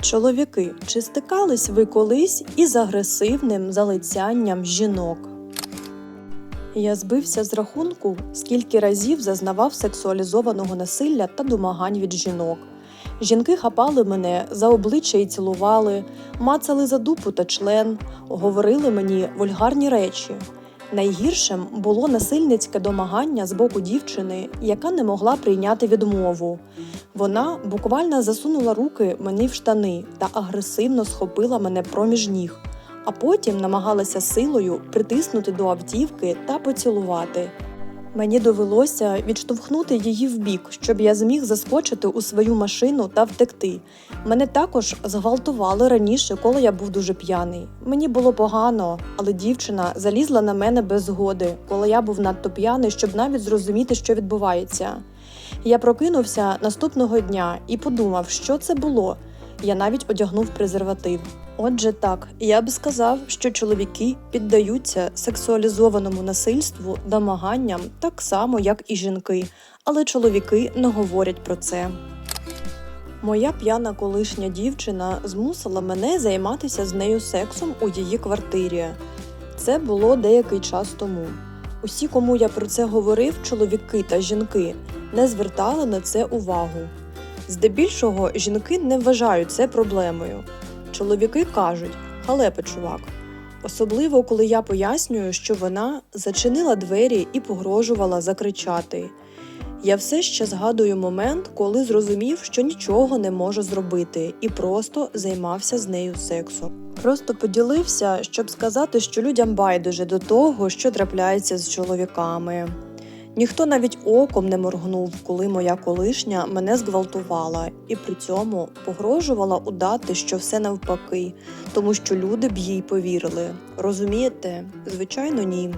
Чоловіки, чи стикались ви колись із агресивним залицянням жінок? Я збився з рахунку, скільки разів зазнавав сексуалізованого насилля та домагань від жінок. Жінки хапали мене за обличчя і цілували, мацали за дупу та член, говорили мені вульгарні речі. Найгіршим було насильницьке домагання з боку дівчини, яка не могла прийняти відмову. Вона буквально засунула руки мені в штани та агресивно схопила мене проміж ніг, а потім намагалася силою притиснути до автівки та поцілувати. Мені довелося відштовхнути її вбік, щоб я зміг заскочити у свою машину та втекти. Мене також зґвалтували раніше, коли я був дуже п'яний. Мені було погано, але дівчина залізла на мене без згоди, коли я був надто п'яний, щоб навіть зрозуміти, що відбувається. Я прокинувся наступного дня і подумав, що це було. Я навіть одягнув презерватив. Отже, так, я б сказав, що чоловіки піддаються сексуалізованому насильству, домаганням так само, як і жінки, але чоловіки не говорять про це. Моя п'яна колишня дівчина змусила мене займатися з нею сексом у її квартирі. Це було деякий час тому. Усі, кому я про це говорив, чоловіки та жінки, не звертали на це увагу. Здебільшого жінки не вважають це проблемою. Чоловіки кажуть халепа, чувак. Особливо, коли я пояснюю, що вона зачинила двері і погрожувала закричати. Я все ще згадую момент, коли зрозумів, що нічого не можу зробити, і просто займався з нею сексом. Просто поділився, щоб сказати, що людям байдуже до того, що трапляється з чоловіками. Ніхто навіть оком не моргнув, коли моя колишня мене зґвалтувала, і при цьому погрожувала удати, що все навпаки, тому що люди б їй повірили. Розумієте? Звичайно, ні.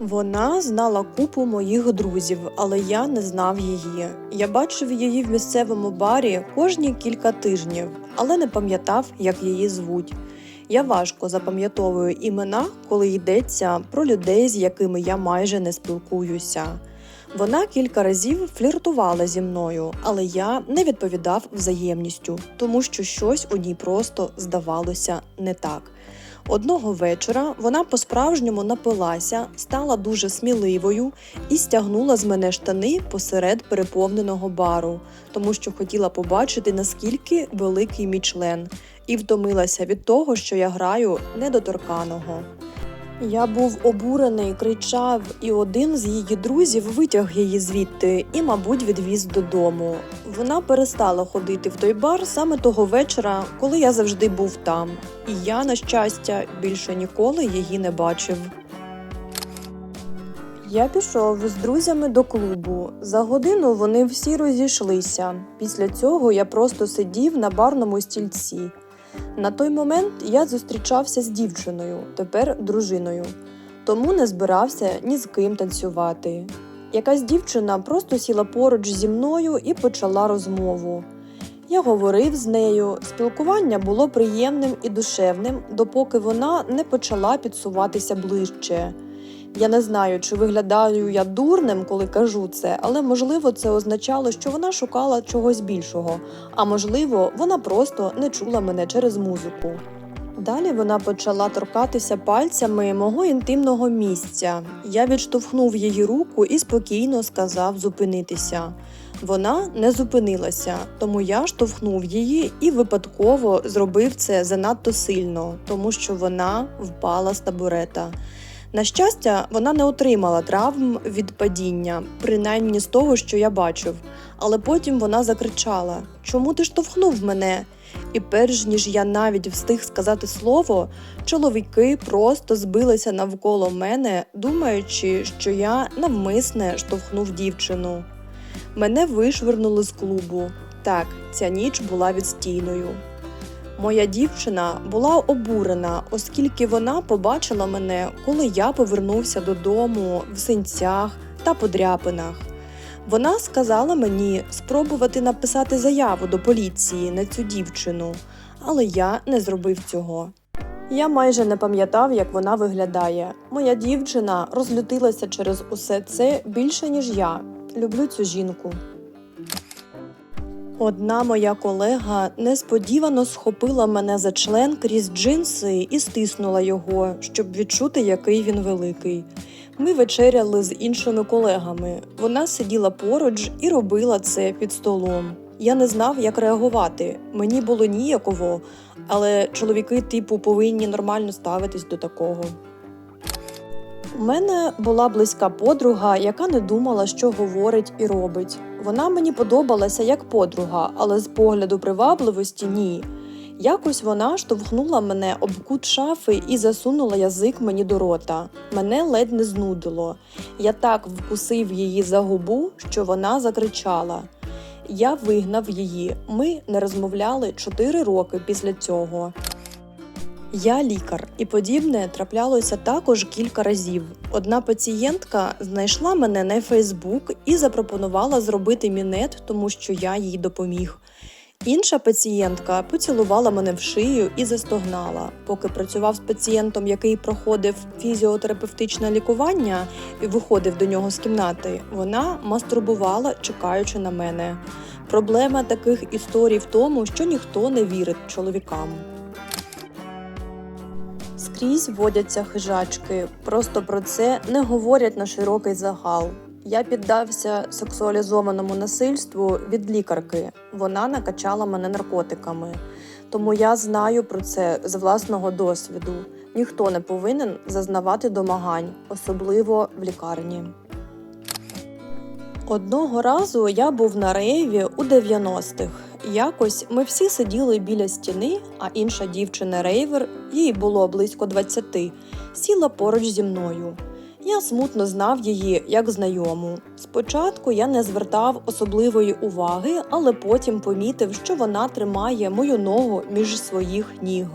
Вона знала купу моїх друзів, але я не знав її. Я бачив її в місцевому барі кожні кілька тижнів, але не пам'ятав, як її звуть. Я важко запам'ятовую імена, коли йдеться про людей, з якими я майже не спілкуюся. Вона кілька разів фліртувала зі мною, але я не відповідав взаємністю, тому що щось у ній просто здавалося не так. Одного вечора вона по-справжньому напилася, стала дуже сміливою і стягнула з мене штани посеред переповненого бару, тому що хотіла побачити, наскільки великий мій член, і втомилася від того, що я граю недоторканого. Я був обурений, кричав, і один з її друзів витяг її звідти і, мабуть, відвіз додому. Вона перестала ходити в той бар саме того вечора, коли я завжди був там, і я, на щастя, більше ніколи її не бачив. Я пішов з друзями до клубу. За годину вони всі розійшлися. Після цього я просто сидів на барному стільці. На той момент я зустрічався з дівчиною, тепер дружиною, тому не збирався ні з ким танцювати. Якась дівчина просто сіла поруч зі мною і почала розмову. Я говорив з нею, спілкування було приємним і душевним, допоки вона не почала підсуватися ближче. Я не знаю, чи виглядаю я дурним, коли кажу це, але можливо це означало, що вона шукала чогось більшого, а можливо, вона просто не чула мене через музику. Далі вона почала торкатися пальцями мого інтимного місця. Я відштовхнув її руку і спокійно сказав зупинитися. Вона не зупинилася, тому я штовхнув її і випадково зробив це занадто сильно, тому що вона впала з табурета. На щастя, вона не отримала травм від падіння, принаймні з того, що я бачив. Але потім вона закричала: Чому ти штовхнув мене? І перш ніж я навіть встиг сказати слово, чоловіки просто збилися навколо мене, думаючи, що я навмисне штовхнув дівчину. Мене вишвернули з клубу. Так, ця ніч була відстійною. Моя дівчина була обурена, оскільки вона побачила мене, коли я повернувся додому в синцях та подряпинах. Вона сказала мені спробувати написати заяву до поліції на цю дівчину, але я не зробив цього. Я майже не пам'ятав, як вона виглядає. Моя дівчина розлютилася через усе це більше, ніж я. Люблю цю жінку. Одна моя колега несподівано схопила мене за член крізь джинси і стиснула його, щоб відчути, який він великий. Ми вечеряли з іншими колегами. Вона сиділа поруч і робила це під столом. Я не знав, як реагувати. Мені було ніяково, але чоловіки, типу, повинні нормально ставитись до такого. У мене була близька подруга, яка не думала, що говорить і робить. Вона мені подобалася як подруга, але з погляду привабливості ні. Якось вона штовхнула мене об кут шафи і засунула язик мені до рота. Мене ледь не знудило. Я так вкусив її за губу, що вона закричала. Я вигнав її. Ми не розмовляли чотири роки після цього. Я лікар, і подібне траплялося також кілька разів. Одна пацієнтка знайшла мене на Фейсбук і запропонувала зробити мінет, тому що я їй допоміг. Інша пацієнтка поцілувала мене в шию і застогнала. Поки працював з пацієнтом, який проходив фізіотерапевтичне лікування і виходив до нього з кімнати, вона мастурбувала, чекаючи на мене. Проблема таких історій в тому, що ніхто не вірить чоловікам. Скрізь водяться хижачки, просто про це не говорять на широкий загал. Я піддався сексуалізованому насильству від лікарки. Вона накачала мене наркотиками. Тому я знаю про це з власного досвіду. Ніхто не повинен зазнавати домагань, особливо в лікарні. Одного разу я був на рейві у 90-х. Якось ми всі сиділи біля стіни, а інша дівчина рейвер, їй було близько 20, сіла поруч зі мною. Я смутно знав її як знайому. Спочатку я не звертав особливої уваги, але потім помітив, що вона тримає мою ногу між своїх ніг.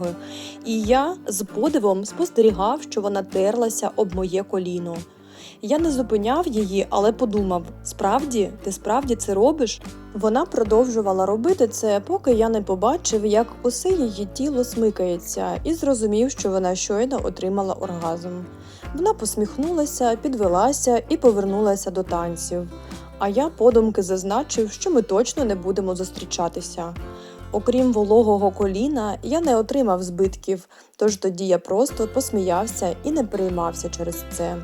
І я з подивом спостерігав, що вона терлася об моє коліно. Я не зупиняв її, але подумав: справді, ти справді це робиш? Вона продовжувала робити це, поки я не побачив, як усе її тіло смикається, і зрозумів, що вона щойно отримала оргазм. Вона посміхнулася, підвелася і повернулася до танців. А я подумки зазначив, що ми точно не будемо зустрічатися. Окрім вологого коліна, я не отримав збитків, тож тоді я просто посміявся і не переймався через це.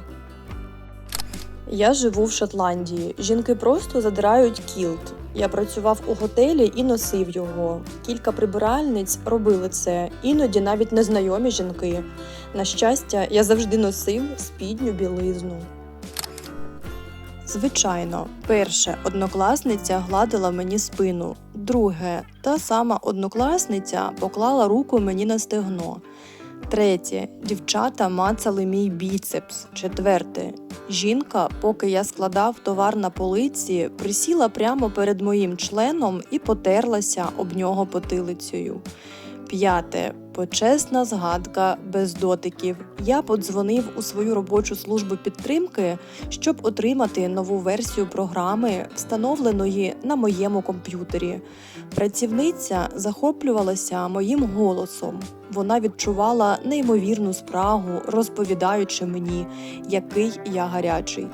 Я живу в Шотландії. Жінки просто задирають кілт. Я працював у готелі і носив його. Кілька прибиральниць робили це, іноді навіть незнайомі жінки. На щастя, я завжди носив спідню білизну. Звичайно, перше, однокласниця гладила мені спину. Друге, та сама однокласниця поклала руку мені на стегно. Третє, дівчата мацали мій біцепс. Четверте, жінка, поки я складав товар на полиці, присіла прямо перед моїм членом і потерлася об нього потилицею. П'яте. Почесна згадка без дотиків. Я подзвонив у свою робочу службу підтримки, щоб отримати нову версію програми, встановленої на моєму комп'ютері. Працівниця захоплювалася моїм голосом. Вона відчувала неймовірну спрагу, розповідаючи мені, який я гарячий.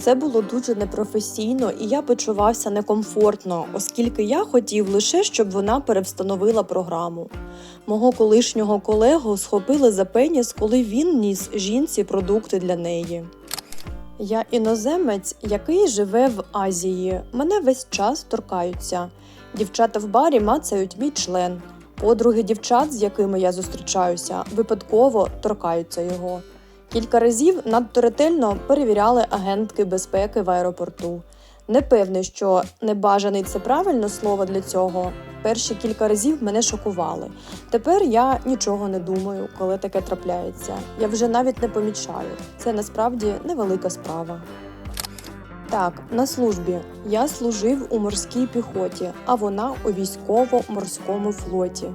Це було дуже непрофесійно, і я почувався некомфортно, оскільки я хотів лише, щоб вона перевстановила програму. Мого колишнього колегу схопили за пеніс, коли він ніс жінці продукти для неї. Я іноземець, який живе в Азії. Мене весь час торкаються. Дівчата в барі мацають мій член. Подруги дівчат, з якими я зустрічаюся, випадково торкаються його. Кілька разів надто ретельно перевіряли агентки безпеки в аеропорту. Не певний, що небажаний це правильне слово для цього. Перші кілька разів мене шокували. Тепер я нічого не думаю, коли таке трапляється. Я вже навіть не помічаю. Це насправді невелика справа. Так, на службі. Я служив у морській піхоті, а вона у військово-морському флоті.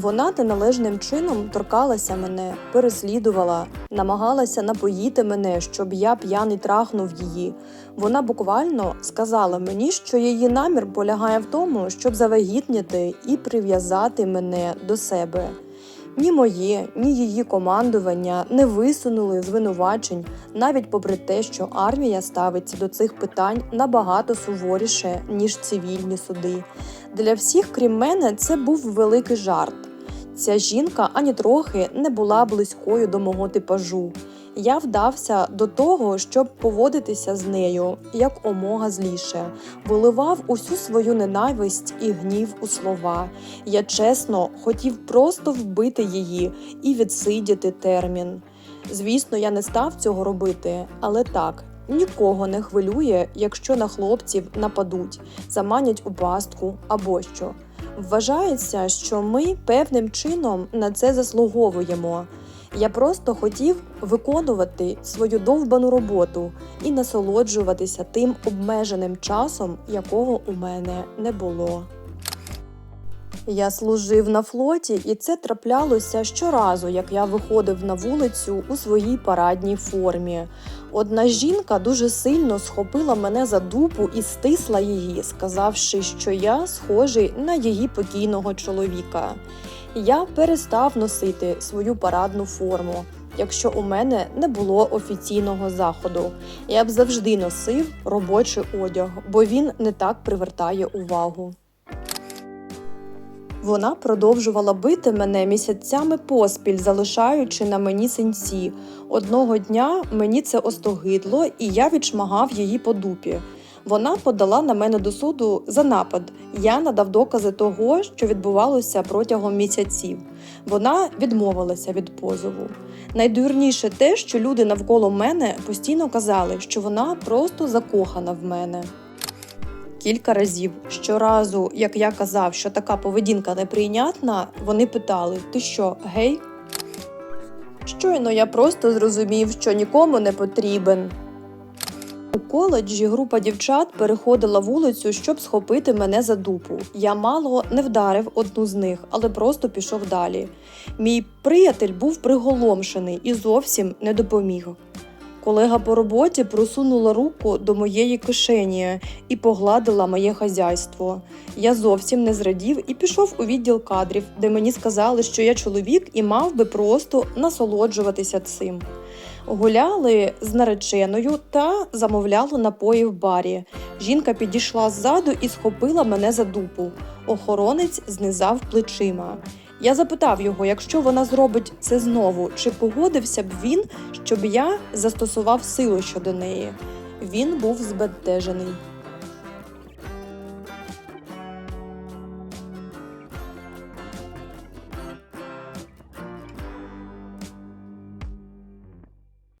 Вона неналежним чином торкалася мене, переслідувала, намагалася напоїти мене, щоб я п'яний трахнув її. Вона буквально сказала мені, що її намір полягає в тому, щоб завагітніти і прив'язати мене до себе. Ні моє, ні її командування не висунули звинувачень, навіть попри те, що армія ставиться до цих питань набагато суворіше, ніж цивільні суди. Для всіх, крім мене, це був великий жарт. Ця жінка ані трохи не була близькою до мого типажу. Я вдався до того, щоб поводитися з нею як омога зліше, виливав усю свою ненависть і гнів у слова. Я чесно хотів просто вбити її і відсидіти термін. Звісно, я не став цього робити, але так. Нікого не хвилює, якщо на хлопців нападуть, заманять у пастку або що. Вважається, що ми певним чином на це заслуговуємо. Я просто хотів виконувати свою довбану роботу і насолоджуватися тим обмеженим часом, якого у мене не було. Я служив на флоті, і це траплялося щоразу, як я виходив на вулицю у своїй парадній формі. Одна жінка дуже сильно схопила мене за дупу і стисла її, сказавши, що я схожий на її покійного чоловіка. Я перестав носити свою парадну форму. Якщо у мене не було офіційного заходу, я б завжди носив робочий одяг, бо він не так привертає увагу. Вона продовжувала бити мене місяцями поспіль, залишаючи на мені синці. Одного дня мені це остогидло, і я відшмагав її по дупі. Вона подала на мене до суду за напад. Я надав докази того, що відбувалося протягом місяців. Вона відмовилася від позову. Найдурніше те, що люди навколо мене постійно казали, що вона просто закохана в мене. Кілька разів щоразу, як я казав, що така поведінка неприйнятна, вони питали: Ти що, гей? Щойно я просто зрозумів, що нікому не потрібен. У коледжі група дівчат переходила вулицю, щоб схопити мене за дупу. Я мало не вдарив одну з них, але просто пішов далі. Мій приятель був приголомшений і зовсім не допоміг. Колега по роботі просунула руку до моєї кишені і погладила моє хазяйство. Я зовсім не зрадів і пішов у відділ кадрів, де мені сказали, що я чоловік і мав би просто насолоджуватися цим. Гуляли з нареченою та замовляли напої в барі. Жінка підійшла ззаду і схопила мене за дупу. Охоронець знизав плечима. Я запитав його, якщо вона зробить це знову, чи погодився б він, щоб я застосував силу щодо неї. Він був збентежений.